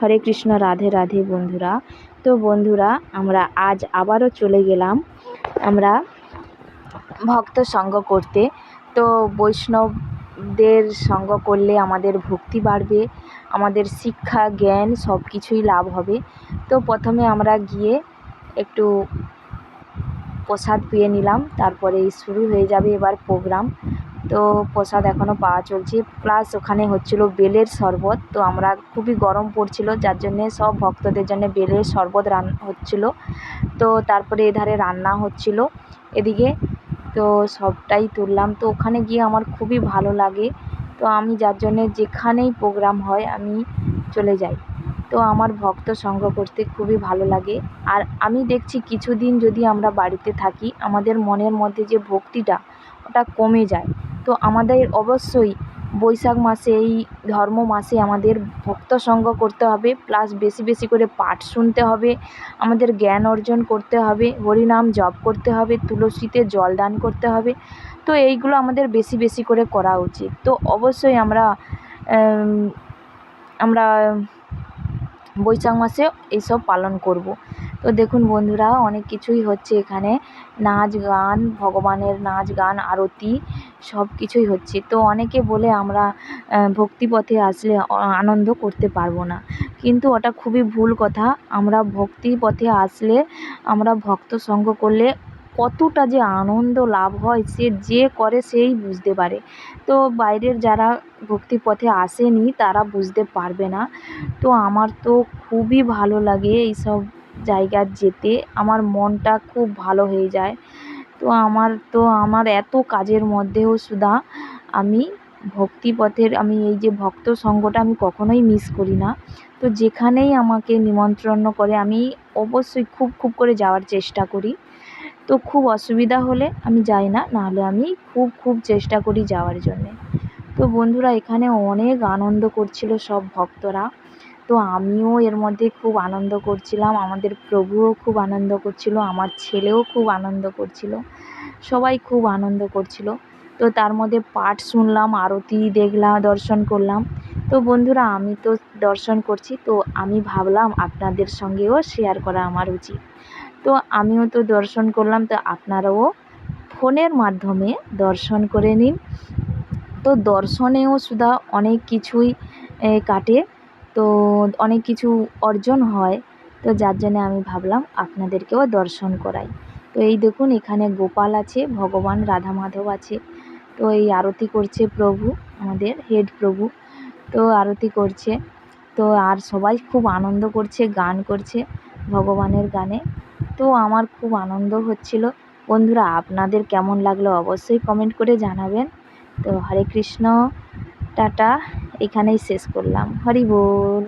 হরে কৃষ্ণ, রাধে রাধে বন্ধুরা। তো বন্ধুরা, আমরা আজ আবারও চলে গেলাম আমরা ভক্ত সঙ্গ করতে। তো বৈষ্ণবদের সঙ্গ করলে আমাদের ভক্তি বাড়বে, আমাদের শিক্ষা, জ্ঞান সব কিছুই লাভ হবে। তো প্রথমে আমরা গিয়ে একটু প্রসাদ পেয়ে নিলাম, তারপরে শুরু হয়ে যাবে এবার প্রোগ্রাম। তো প্রসাদ এখনও পাওয়া চলছে। প্লাস ওখানে হচ্ছিল বেলের শরবত, তো আমরা খুবই গরম পড়ছিল, যার জন্যে সব ভক্তদের জন্য বেলের শরবত রান হচ্ছিল। তো তারপরে এধারে রান্না হচ্ছিল এদিকে, তো সবটাই তুললাম। তো ওখানে গিয়ে আমার খুবই ভালো লাগে। তো আমি যার জন্যে যেখানেই প্রোগ্রাম হয় আমি চলে যাই। তো আমার ভক্ত সংগ্রহ করতে খুবই ভালো লাগে। আর আমি দেখছি কিছুদিন যদি আমরা বাড়িতে থাকি, আমাদের মনের মধ্যে যে ভক্তিটা, ওটা কমে যায়। তো আমাদের অবশ্যই বৈশাখ মাসে, এই ধর্ম মাসে আমাদের ভক্ত সঙ্গ করতে হবে প্লাস বেশি বেশি করে পাঠ শুনতে হবে, আমাদের জ্ঞান অর্জন করতে হবে, হরিনাম জপ করতে হবে, তুলসীতে জল দান করতে হবে, তো এইগুলো আমাদের বেশি বেশি করে করা উচিত। তো অবশ্যই আমরা আমরা বৈশাখ মাসে এইসব পালন করব। তো দেখুন বন্ধুরা, অনেক কিছুই হচ্ছে এখানে। নাচ গান, ভগবানের নাচ গান, আরতি, সব কিছুই হচ্ছে। তো অনেকে বলে আমরা ভক্তিপথে আসলে আনন্দ করতে পারব না। কিন্তু ওটা খুবই ভুল কথা। আমরা ভক্তি পথে আসলে আমরা ভক্ত সঙ্গ করলে কতটা যে আনন্দ লাভ হয়, সে যে করে সেই বুঝতে পারে। তো বাইরের যারা ভক্তি পথে আসেনি, তারা বুঝতে পারবে না। তো আমার তো খুবই ভালো লাগে এইসব জায়গা যেতে আমার মনটা খুব ভালো হয়ে যায়। তো আমার তো আমার এত কাজের মধ্যেও সুদ্ধা আমি ভক্তিপথের আমি এই যে ভক্ত সঙ্গটা আমি কখনোই মিস করি না। তো যেখানেই আমাকে নিমন্ত্রণ করে আমি অবশ্যই খুব খুব করে যাওয়ার চেষ্টা করি। তো খুব অসুবিধা হলে আমি যাই না, নাহলে আমি খুব খুব চেষ্টা করি যাওয়ার জন্যে। তো বন্ধুরা, এখানে অনেক আনন্দ করছিল সব ভক্তরা। তো আমিও এর মধ্যে খুব আনন্দ করছিলাম। আমাদের প্রভুও খুব আনন্দ করছিল, আমার ছেলেও খুব আনন্দ করছিল, সবাই খুব আনন্দ করছিল। তো তার মধ্যে পাঠ শুনলাম, আরতি দেখলাম দর্শন করলাম। তো বন্ধুরা, আমি তো দর্শন করছি, তো আমি ভাবলাম আপনাদের সঙ্গেও শেয়ার করা আমার উচিত। তো আমিও তো দর্শন করলাম, তো আপনারাও ফোনের মাধ্যমে দর্শন করে নিন। তো দর্শনেও সুধা অনেক কিছুই কাটে। তো অনেক কিছু অর্জন হয়। তো যার জন্যে আমি ভাবলাম আপনাদেরকেও দর্শন করাই। তো এই দেখুন, এখানে গোপাল আছে, ভগবান রাধা মাধব আছে। তো এই আরতি করছে প্রভু, আমাদের হেড প্রভু। তো আরতি করছে। তো আর সবাই খুব আনন্দ করছে, গান করছে ভগবানের গানে। তো আমার খুব আনন্দ হচ্ছিল। বন্ধুরা, আপনাদের কেমন লাগল অবশ্যই কমেন্ট করে জানাবেন। তো হরে কৃষ্ণ, টাটা। এখানেই শেষ করলাম। হরি বল।